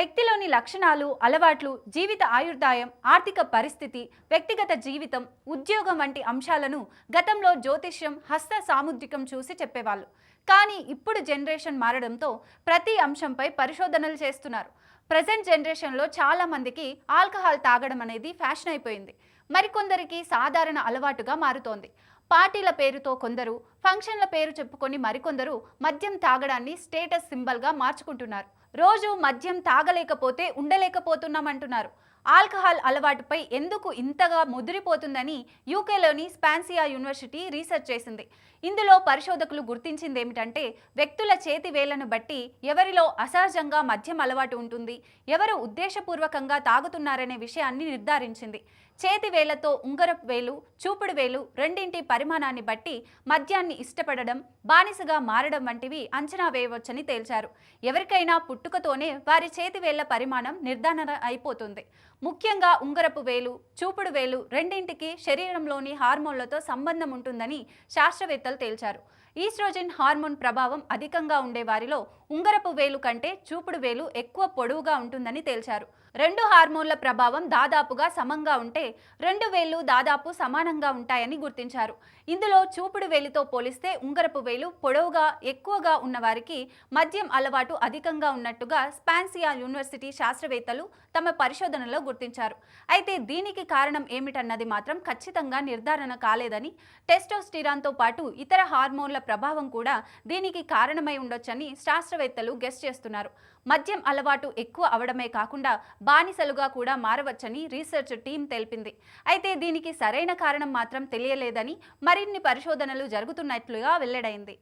వ్యక్తిలోని లక్షణాలు అలవాట్లు జీవిత ఆయుర్దాయం ఆర్థిక పరిస్థితి వ్యక్తిగత జీవితం ఉద్యోగం వంటి అంశాలను గతంలో జ్యోతిష్యం హస్త సాముద్రికం చూసి చెప్పేవాళ్ళు. కానీ ఇప్పుడు జనరేషన్ మారడంతో ప్రతి అంశంపై పరిశోధనలు చేస్తున్నారు. ప్రజెంట్ జనరేషన్లో చాలామందికి ఆల్కహాల్ తాగడం అనేది ఫ్యాషన్ అయిపోయింది. మరికొందరికి సాధారణ అలవాటుగా మారుతోంది. పార్టీల పేరుతో కొందరు ఫంక్షన్ల పేరు చెప్పుకొని మరికొందరు మద్యం తాగడాన్ని స్టేటస్ సింబల్గా మార్చుకుంటున్నారు. రోజు మద్యం తాగలేకపోతే ఉండలేకపోతున్నామంటున్నారు. ఆల్కహాల్ అలవాటుపై ఎందుకు ఇంతగా ముదిరిపోతుందని యూకేలోని స్పాన్సియా యూనివర్సిటీ రీసెర్చ్ చేసింది. ఇందులో పరిశోధకులు గుర్తించింది ఏమిటంటే వ్యక్తుల చేతి వేళ్ళను బట్టి ఎవరిలో అసహజంగా మద్యం అలవాటు ఉంటుంది ఎవరు ఉద్దేశపూర్వకంగా తాగుతున్నారనే విషయాన్ని నిర్ధారించింది. చేతి వేలతో ఉంగరపు వేలు చూపుడు వేలు రెండింటి పరిమాణాన్ని బట్టి మద్యాన్ని ఇష్టపడడం బానిసగా మారడం వంటివి అంచనా వేయవచ్చని తేల్చారు. ఎవరికైనా పుట్టుకతోనే వారి చేతి వేళ్ళ పరిమాణం నిర్ధారణ అయిపోతుంది. ముఖ్యంగా ఉంగరపు వేలు చూపుడు వేలు రెండింటికి శరీరంలోని హార్మోన్లతో సంబంధం ఉంటుందని శాస్త్రవేత్తలు తేల్చారు. ఈస్ట్రోజన్ హార్మోన్ ప్రభావం అధికంగా ఉండే వారిలో ఉంగరపు వేలు కంటే చూపుడు వేలు ఎక్కువ పొడవుగా ఉంటుందని తేల్చారు. రెండు హార్మోన్ల ప్రభావం దాదాపుగా సమంగా ఉంటే రెండు వేలు దాదాపు సమానంగా ఉంటాయని గుర్తించారు. ఇందులో చూపుడు వేలితో పోలిస్తే ఉంగరపు వేలు పొడవుగా ఎక్కువగా ఉన్నవారికి మద్యం అలవాటు అధికంగా ఉన్నట్టుగా స్పాన్సియా యూనివర్సిటీ శాస్త్రవేత్తలు తమ పరిశోధనలో గుర్తించారు. అయితే దీనికి కారణం ఏమిటన్నది మాత్రం ఖచ్చితంగా నిర్ధారణ కాలేదని టెస్టోస్టిరాన్తో పాటు ఇతర హార్మోన్ల ప్రభావం కూడా దీనికి కారణమై ఉండొచ్చని శాస్త్రవేత్తలు గెస్ చేస్తున్నారు. మద్యం అలవాటు ఎక్కువ అవడమే కాకుండా బానిసలుగా కూడా మారవచ్చని రీసెర్చ్ టీం తెలిపింది. అయితే దీనికి సరైన కారణం మాత్రం తెలియలేదని మరిన్ని పరిశోధనలు జరుగుతున్నట్లుగా వెల్లడైంది.